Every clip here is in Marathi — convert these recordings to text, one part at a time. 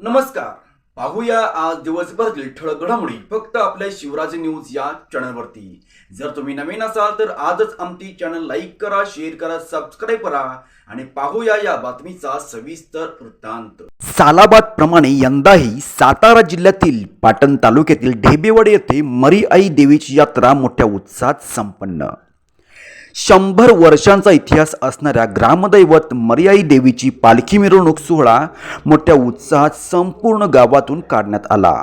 नमस्कार. पाहूया आज दिवसभरातील ठळक घडामोडी. फक्त आपल्या शिवराज न्यूज या चॅनलवरती. जर तुम्ही नवीन असाल तर आजच आमची चॅनल लाईक करा शेअर करा सबस्क्राईब करा आणि पाहूया या बातमीचा सविस्तर वृत्तांत. सालाबाद प्रमाणे यंदाही सातारा जिल्ह्यातील पाटण तालुक्यातील ढेबेवाडी येथे मरी आई देवीची यात्रा मोठ्या उत्साहात संपन्न. शंभर वर्षांचा इतिहास असणाऱ्या ग्रामदैवत मर्याई देवीची पालखी मिरवणूक सोहळा मोठ्या उत्साहात संपूर्ण गावातून काढण्यात आला.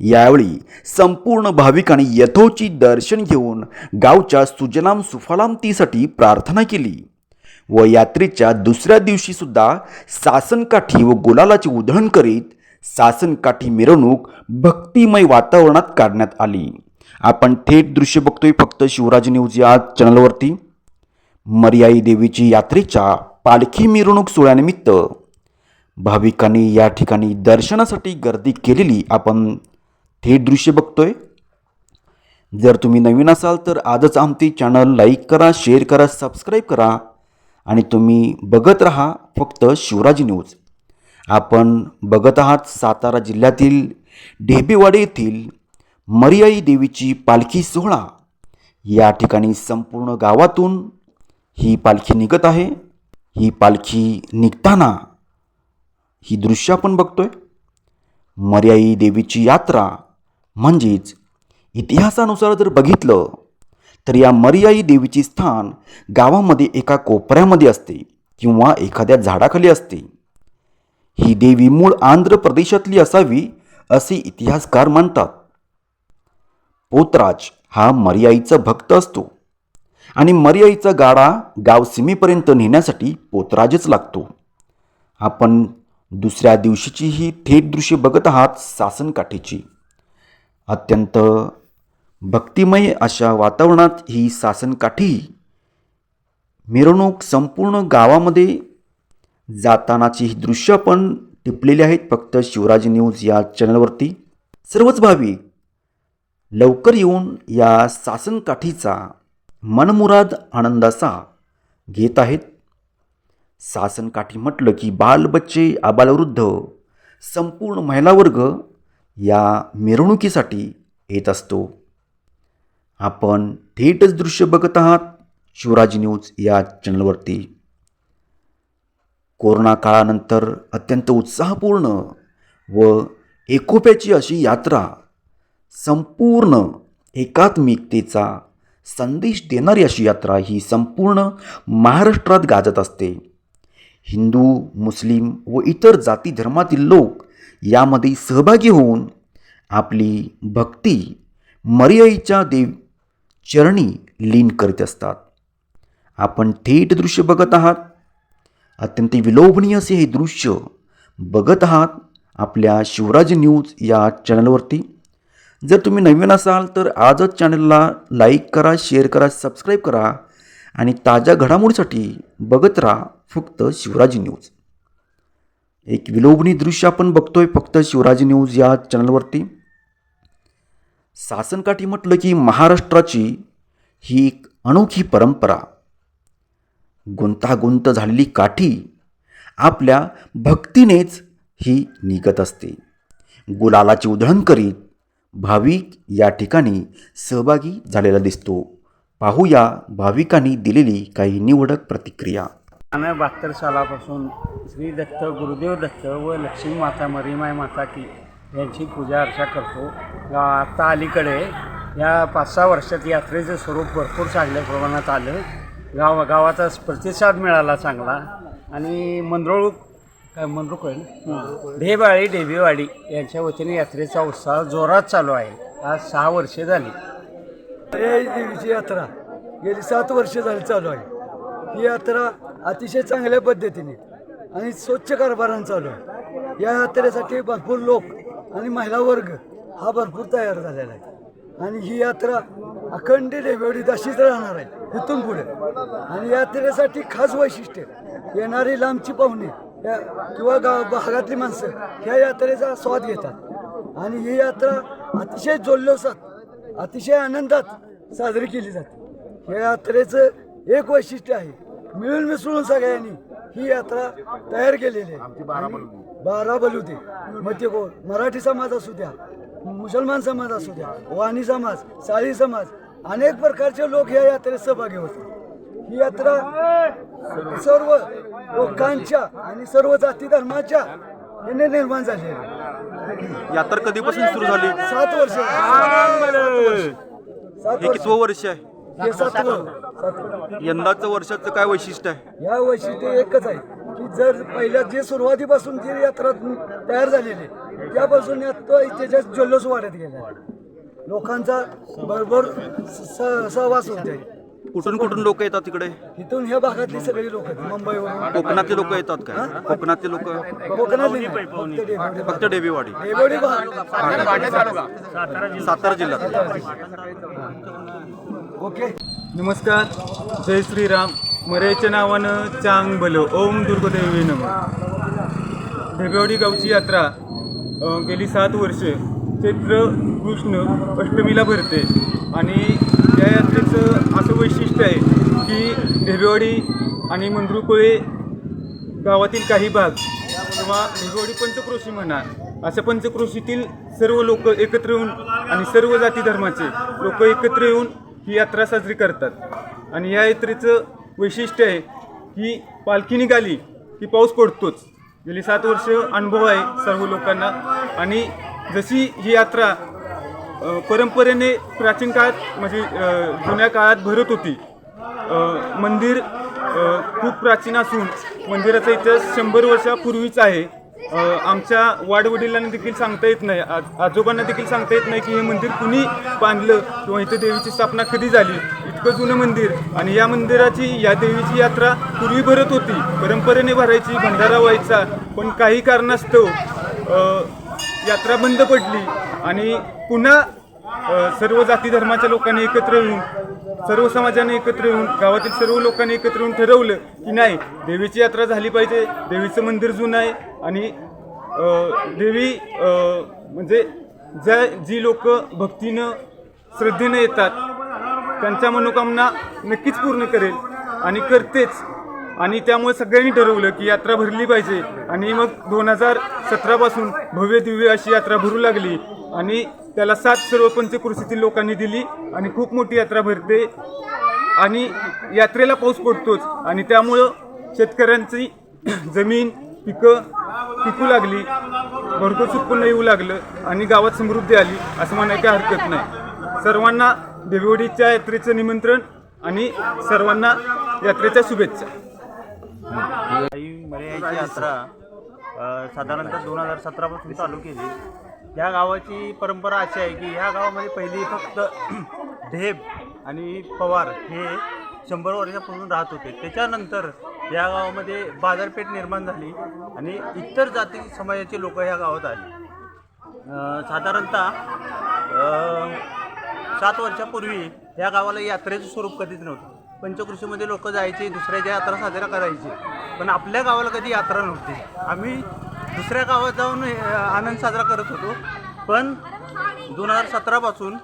यावेळी संपूर्ण भाविकांनी यथोची दर्शन घेऊन गावच्या सुजलाम सुफलामतीसाठी प्रार्थना केली. व यात्रेच्या दुसऱ्या दिवशीसुद्धा सासनकाठी व गुलालाची उधळण करीत सासनकाठी मिरवणूक भक्तिमय वातावरणात काढण्यात आली. आपण थेट दृश्य बघतोय फक्त शिवराज न्यूज या चॅनलवरती. मर्याई देवीची यात्रेच्या पालखी मिरवणूक सोहळ्यानिमित्त भाविकांनी या ठिकाणी दर्शनासाठी गर्दी केलेली आपण थेट दृश्य बघतोय. जर तुम्ही नवीन असाल तर आजच आमचे चॅनल लाईक करा शेअर करा सबस्क्राईब करा आणि तुम्ही बघत राहा फक्त शिवराज न्यूज. आपण बघत आहात सातारा जिल्ह्यातील ढेबेवाडी येथील मर्याई देवीची पालखी सोहळा. या ठिकाणी संपूर्ण गावातून ही पालखी निघत आहे. ही पालखी निघताना ही दृश्य आपण बघतोय. मर्याई देवीची यात्रा म्हणजेच इतिहासानुसार जर बघितलं तर या मर्याई देवीची स्थान गावामध्ये एका कोपऱ्यामध्ये असते किंवा एखाद्या झाडाखाली असते. ही देवी मूळ आंध्र प्रदेशातली असावी असे इतिहासकार मानतात पोतराज हा मर्याईचा भक्त असतो. आणि मर्याईचा गाडा गाव सीमेपर्यंत नेण्यासाठी पोतराजच लागतो. आपण दुसऱ्या दिवशीची ही थेट दृश्य बघत आहात सासनकाठीची अत्यंत भक्तिमय अशा वातावरणात ही सासनकाठी मिरवणूक संपूर्ण गावामध्ये जातानाची ही दृश्य आपण टिपलेली आहेत. फक्त शिवराज न्यूज या चॅनलवरती सर्वच भाविक लवकर येऊन या सासनकाठीचा मनमुराद आनंदाचा घेत आहेत. सासनकाठी म्हटलं की बालबच्चे आबालवृद्ध संपूर्ण महिला वर्ग या मिरवणुकीसाठी येत असतो. आपण थेटच दृश्य बघत आहात शिवराज न्यूज या चॅनलवरती. कोरोना काळानंतर अत्यंत उत्साहपूर्ण व एकोप्याची अशी यात्रा संपूर्ण एकात्मिकतेचा संदेश देणारी अशी यात्रा ही संपूर्ण महाराष्ट्रात गाजत असते. हिंदू मुस्लिम व इतर जाती धर्मातील लोक यामध्ये सहभागी होऊन आपली भक्ती मर्याईच्या देव चरणी लीन करीत असतात. आपण थेट दृश्य बघत आहात. अत्यंत विलोभनीय असे हे दृश्य बघत आहात आपल्या शिवराज न्यूज या चॅनलवरती जर तुम्ही नवीन असाल तर आजच चॅनलला लाईक करा शेअर करा सबस्क्राईब करा आणि ताज्या घडामोडीसाठी बघत राहा फक्त शिवराजी न्यूज. एक विलोभनी दृश्य आपण बघतोय फक्त शिवराजी न्यूज या चॅनलवरती. सासनकाठी म्हटलं की महाराष्ट्राची ही एक अनोखी परंपरा. गुंतागुंत झालेली काठी आपल्या भक्तीनेच ही निघत असते. गुलालाची उधळण करीत भाविक या ठिकाणी सहभागी झालेला दिसतो. पाहूया भाविकांनी दिलेली काही निवडक प्रतिक्रिया. बहात्तर सालापासून श्री दत्त गुरुदेव दत्त व लक्ष्मी माता मरीमाय माता की यांची पूजा अर्चा करतो. आत्ता अलीकडे या पाच सहा वर्षात यात्रेचं स्वरूप भरपूर चांगल्या प्रमाणात आलं. गाव गावाचा प्रतिसाद मिळाला चांगला. आणि मंदरोळ काय मंदरुळ आहे ढेबाळी डेबेवाडी यांच्या वतीने यात्रेचा उत्साह जोरात चालू आहे. आज सहा वर्षे झाली. देवीची यात्रा गेली सात वर्ष झाली चालू आहे. ही यात्रा अतिशय चांगल्या पद्धतीने आणि स्वच्छ कारभारानं चालू आहे. या यात्रेसाठी भरपूर लोक आणि महिला वर्ग हा भरपूर तयार झालेला आहे. आणि ही यात्रा अखंड डेवेवडीत अशीच राहणार आहे इथून पुढे. आणि यात्रेसाठी खास वैशिष्ट्य येणारी लांबची पाहुणे या किंवा गाव भागातली माणसं ह्या यात्रेचा स्वाद घेतात. आणि ही यात्रा अतिशय जल्लोषात अतिशय आनंदात साजरी केली जाते. या यात्रेचं एक वैशिष्ट्य आहे. मिळून मिसळून सगळ्यांनी ही यात्रा तयार केलेली आहे. बारा बलुते मग ते कोण मराठी समाज असू द्या मुसलमान समाज असू द्या वाणी समाज साळी समाज अनेक प्रकारचे लोक या यात्रेत सहभागी होते ही यात्रा सर्व लोकांच्या आणि सर्व जाती धर्माच्या याने निर्माण आहे. यात्रा कधीपासून सुरू झाली? सात वर्ष. सात हे वर्ष कितवं वर्ष. आहे? हे सातवं. सातवं. यंदाचं वर्षाचं काय वैशिष्ट्य आहे? या वैशिष्ट्य एकच आहे की जर पहिल्या जे सुरुवातीपासून जी यात्रा तयार झालेली त्यापासून यात त्याच्यात जल्लोष वाढत गेला लोकांचा बरोबर स- सहवास होते कुठून कुठून लोक येतात तिकडे? इथून ह्या भागातली सगळी लोक मुंबईवरून. कोकणातले लोक येतात काय? कोकणातले लोक? कोकणातली नाही, फक्त डेबीवाडी भाग. सातारा जिल्ह्यात ओके. नमस्कार. जय श्रीराम. मरेच्या नावानं चांग भलं ओम दुर्गदेवी नम. ढेबेवाडी गावची यात्रा अ, गेली सात वर्ष. चैत्र कृष्ण अष्टमीला भरते. आणि या यात्रेचं आहे की ढेबेवाडी आणि मंद्रुकोळे गावातील काही भाग किंवा ढेबेवाडी पंचक्रोशी म्हणा अशा पंचक्रोशीतील सर्व लोक एकत्र येऊन आणि सर्व जाती धर्माचे लोक एकत्र येऊन ही यात्रा साजरी करतात. आणि या यात्रेचं वैशिष्ट्य आहे की पालखी निघाली की पाऊस पडतोच. गेली सात वर्ष अनुभव आहे सर्व लोकांना. आणि जशी ही यात्रा परंपरेने प्राचीन काळात म्हणजे जुन्या काळात भरत होती मंदिर खूप प्राचीन असून मंदिराचा इतिहास शंभर वर्षापूर्वीच आहे. आमच्या वाडवडिलांना देखील सांगता येत नाही. आज आजोबांना देखील सांगता येत नाही की हे मंदिर कुणी बांधलं किंवा इथं देवीची स्थापना कधी झाली. इतकं जुनं मंदिर. आणि या मंदिराची या देवीची यात्रा पूर्वी भरत होती. परंपरेने भरायची भंडारा व्हायचा. पण काही कारणास्तव यात्रा बंद पडली. आणि पुन्हा सर्व जाती धर्माच्या लोकांनी एकत्र येऊन सर्व समाजाने एकत्र येऊन गावातील सर्व लोकांनी एकत्र येऊन ठरवलं की नाही देवीची यात्रा झाली पाहिजे देवीचं मंदिर जुनं आहे आणि देवी म्हणजे ज्या जी लोक भक्तीनं श्रद्धेनं येतात त्यांच्या मनोकामना नक्कीच पूर्ण करेल आणि करतेच. आणि त्यामुळे सगळ्यांनी ठरवलं की यात्रा भरली पाहिजे आणि मग दोन हजार सतरापासून भव्य दिव्य अशी यात्रा भरू लागली आणि त्याला सात सर्व पंचकृषीतील लोकांनी दिली आणि खूप मोठी यात्रा भरते. आणि यात्रेला पाऊस पडतोच. आणि त्यामुळं शेतकऱ्यांची जमीन पिकं पिकू लागली. भरपूर उत्पन्न येऊ लागलं आणि गावात समृद्धी आली असं म्हणायची हरकत नाही. सर्वांना देवडीच्या यात्रेचं निमंत्रण आणि सर्वांना यात्रेच्या शुभेच्छा. यात्रा साधारणतः दोन हजार सतरापासून चालू केली. या गावाची परंपरा अशी आहे की ह्या गावामध्ये पहिली फक्त ढेब आणि पवार हे शंभर वर्षापासून राहत होते. त्याच्यानंतर या गावामध्ये बाजारपेठ निर्माण झाली आणि इतर जाती समाजाचे लोक ह्या गावात आले. साधारणतः सात वर्षापूर्वी या गावाला यात्रेचं स्वरूप कधीच नव्हतं. पंचकृषीमध्ये लोक जायचे दुसऱ्याच्या यात्रा साजरा करायची. पण आपल्या गावाला कधी यात्रा नव्हती. आम्ही दुसऱ्या गावात जाऊन आनंद साजरा करत होतो. पण दोन हजार सतरापासून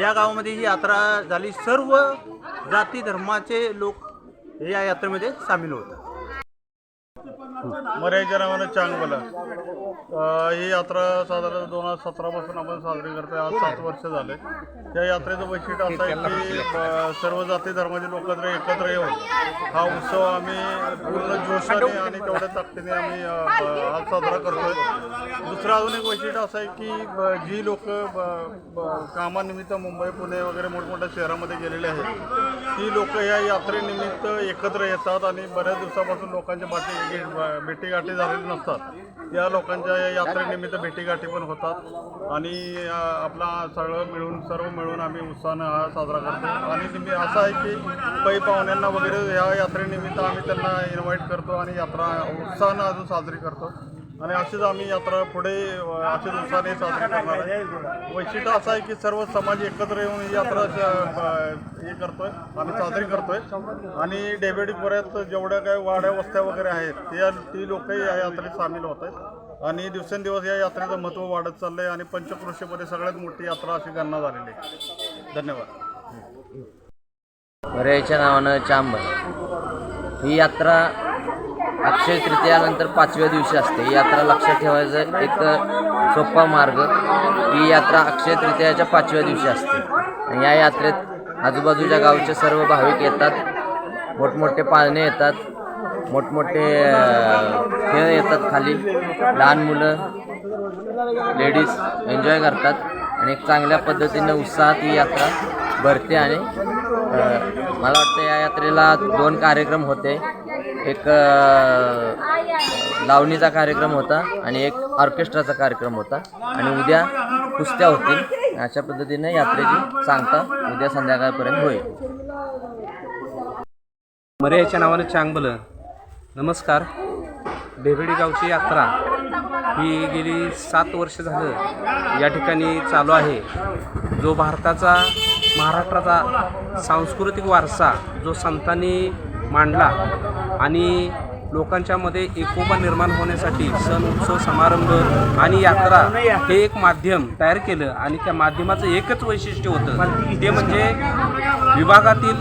या गावामध्ये ही यात्रा झाली. सर्व जाती धर्माचे लोक या यात्रेमध्ये सामील होतात. मर्याच्या चांग बोला. ही यात्रा साधारण दोन हजार सतरापासून आपण साजरी करतोय. आज सात वर्ष झाले. या यात्रेचं वैशिष्ट्य असं आहे की अ, सर्व जाती धर्माचे लोक जर एकत्र येऊन हा उत्सव आम्ही पूर्ण जोशाने आणि तेवढ्या ताकदीने आम्ही अ, आज साजरा करतोय. दुसरं अजून एक वैशिष्ट्य असं आहे की जी लोक कामानिमित्त मुंबई पुणे वगैरे मोठमोठ्या शहरामध्ये गेलेले आहेत ती लोक या यात्रेनिमित्त एकत्र येतात आणि बऱ्याच दिवसापासून लोकांच्या बाटी भेटीगाठी झालेल्या नसतात. या लोकांच्या या यात्रेनिमित्त भेटीगाठी पण होतात. आणि आपला सगळं मिळून सर्व मिळून आम्ही उत्साहानं हा साजरा करतो. आणि तुम्ही असं आहे की पै पाहुण्यांना वगैरे ह्या यात्रेनिमित्त आम्ही त्यांना इन्व्हाइट करतो आणि यात्रा उत्साहानं अजून साजरी करतो. आणि अशीच आम्ही यात्रा पुढे अ, अशीच उत्साहाने साजरी करणार आहे. वैशिष्ट्य असं आहे की सर्व समाज एकत्र येऊन ही यात्रा हे करतोय आम्ही साजरी करतोय. आणि डेबेडी खोऱ्यात जेवढ्या काही वाड्या वस्त्या वगैरे आहेत त्या ती लोकही या यात्रेत सामील होत आहेत. आणि दिवसेंदिवस या यात्रेचं महत्त्व वाढत चाललंय आणि पंचकृषीमध्ये सगळ्यात मोठी यात्रा अशी गणना झालेली आहे. धन्यवाद. बऱ्याच्या नावानं चांब ही यात्रा अक्षय तृतीयानंतर पाचव्या दिवशी असते. ही यात्रा लक्षात ठेवायचं एक सोपा मार्ग. ही यात्रा अक्षय तृतीयाच्या पाचव्या दिवशी असते. या यात्रेत आजूबाजूच्या गावचे सर्व भाविक येतात. मोठमोठे पाळणे येतात. मोठमोठे खेळ येतात खाली. लहान मुलं लेडीज एन्जॉय करतात. आणि एक चांगल्या पद्धतीनं उत्साहात ही यात्रा भरते आणि मला वाटतं या यात्रेला दोन कार्यक्रम होते. एक लावणीचा कार्यक्रम होता आणि एक ऑर्केस्ट्राचा कार्यक्रम होता. आणि उद्या कुस्त्या होतील. अशा पद्धतीने यात्रेची सांगता उद्या संध्याकाळपर्यंत होईल. मर्याच्या नावाने चांगलं. नमस्कार. भेबेडी गावची यात्रा ही गेली सात वर्ष झालं या ठिकाणी चालू आहे. जो भारताचा महाराष्ट्राचा सांस्कृतिक वारसा जो संतांनी मांडला आणि लोकांच्यामध्ये एकोपा निर्माण होण्यासाठी सण उत्सव समारंभ आणि यात्रा हे एक माध्यम तयार केलं आणि त्या माध्यमाचं एकच वैशिष्ट्य होतं. ते म्हणजे विभागातील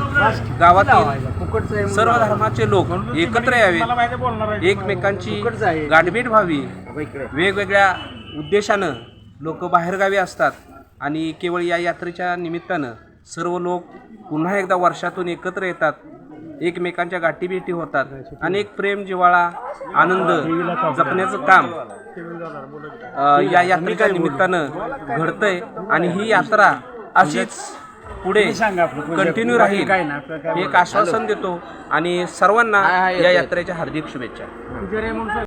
गावातील सर्व धर्माचे लोक एकत्र यावेत एकमेकांची गाठभेट व्हावी वेगवेगळ्या उद्देशानं लोक बाहेरगावी असतात आणि केवळ या यात्रेच्या निमित्तानं सर्व लोक पुन्हा एकदा वर्षातून एकत्र येतात. एकमेकांच्या गाठीभेटी होतात आणि एक प्रेम जिव्हाळा आनंद जपण्याचं काम या यात्रेच्या निमित्तानं घडतंय. आणि ही यात्रा अशीच पुढे कंटिन्यू राहील. एक आश्वासन देतो. आणि सर्वांना या यात्रेच्या हार्दिक शुभेच्छा.